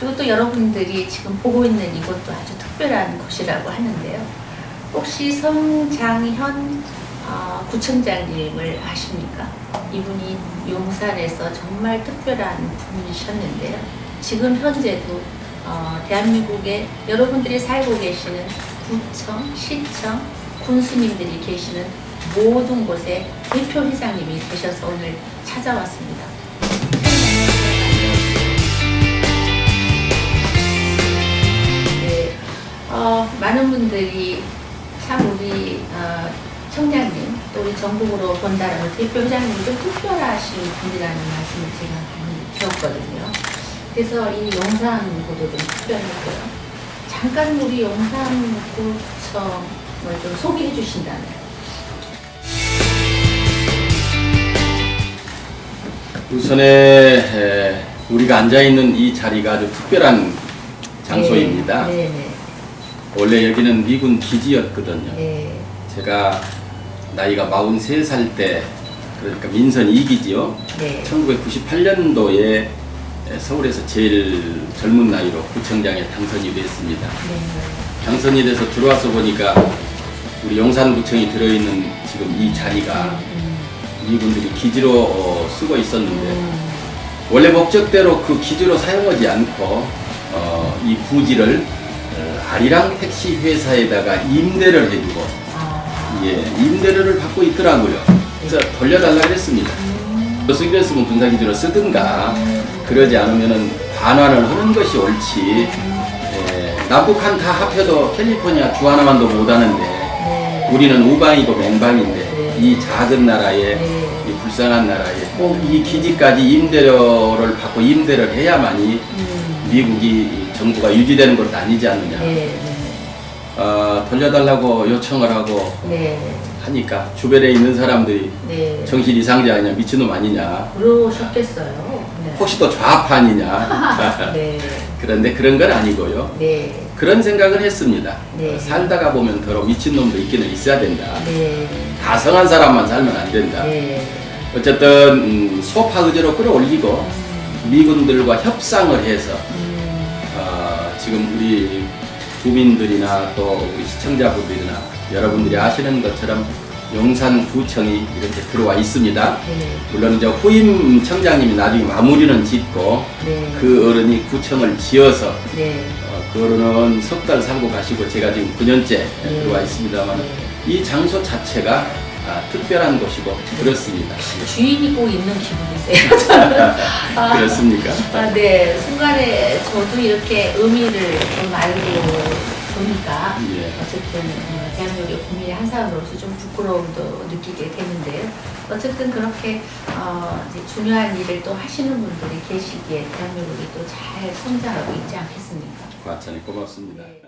또 여러분들이 지금 보고 있는 이곳도 아주 특별한 곳이라고 하는데요. 혹시 성장현 어, 구청장님을 아십니까? 이분이 용산에서 정말 특별한 분이셨는데요. 지금 현재도 어, 대한민국에 여러분들이 살고 계시는 구청, 시청, 군수님들이 계시는 모든 곳에 대표 회장님이 되셔서 오늘 찾아왔습니다. 많은 분들이 참 우리 어, 청장님 또 우리 전국으로 본다라는 대표 회장님이 좀 특별하신 분이라는 말씀을 제가 많이 들었거든요. 그래서 이 용산구도 좀 특별했고요. 잠깐 우리 용산구청을 좀 소개해 주신다면. 우선에 에, 우리가 앉아 있는 이 자리가 아주 특별한 장소입니다. 네, 네, 원래 여기는 미군 기지였거든요. 네. 제가 나이가 43살 때 그러니까 민선 2기지요. 네. 1998년도에 서울에서 제일 젊은 나이로 구청장에 당선이 됐습니다. 네. 당선이 돼서 들어와서 보니까 우리 용산구청이 들어있는 지금 이 자리가 음, 미군들이 기지로 어, 쓰고 있었는데 음, 원래 목적대로 그 기지로 사용하지 않고 어, 이 부지를 어, 아리랑 택시 회사에다가 임대를 해주고 아, 예, 임대료를 받고 있더라고요. 그래서 돌려달라 그랬습니다. 음, 쓰기로 했으면 군사기지로 쓰든가 음, 그러지 않으면은 반환을 하는 것이 옳지 음, 예, 남북한 다 합해도 캘리포니아 주 하나만도 못하는데 네. 우리는 우방이고 맹방인데 네. 이 작은 나라에 네. 이 불쌍한 나라에 꼭 이 기지까지 임대료를 받고 임대를 해야만이 음, 미국이 이 정부가 유지되는 것도 아니지 않느냐. 네, 어, 돌려달라고 요청을 하고 네, 네, 하니까 주변에 있는 사람들이 네. 정신 이상자 아니냐 미친놈 아니냐 그러셨겠어요. 네. 혹시 또 좌파니냐 네, 그런데 그런 건 아니고요. 네, 그런 생각을 했습니다. 네. 어, 살다가 보면 더러 미친놈도 있기는 있어야 된다. 네, 다 성한 사람만 살면 안 된다. 네. 어쨌든 음, 소파 의제로 끌어올리고 음, 미군들과 협상을 해서 음, 어, 지금 우리 주민들이나 또 우리 시청자분들이나 여러분들이 아시는 것처럼 용산구청이 이렇게 들어와 있습니다. 네, 물론 이제 후임 청장님이 나중에 마무리는 짓고 네, 그 어른이 구청을 지어서 네, 어, 그 어른은 석 달 살고 가시고 제가 지금 9년째 네. 들어와 있습니다만 네. 이 장소 자체가 아, 특별한 곳이고 그렇습니다. 주인이 꼭 있는. 저는. 아, 그렇습니까? 아, 네, 순간에 저도 이렇게 의미를 좀 알고 보니까 예. 어쨌든 어, 대한민국의 국민의 한 사람으로서 좀 부끄러움도 느끼게 되는데요. 어쨌든 그렇게 어, 이제 중요한 일을 또 하시는 분들이 계시기에 대한민국이 또 잘 성장하고 있지 않겠습니까? 과찬이 고맙습니다. 네.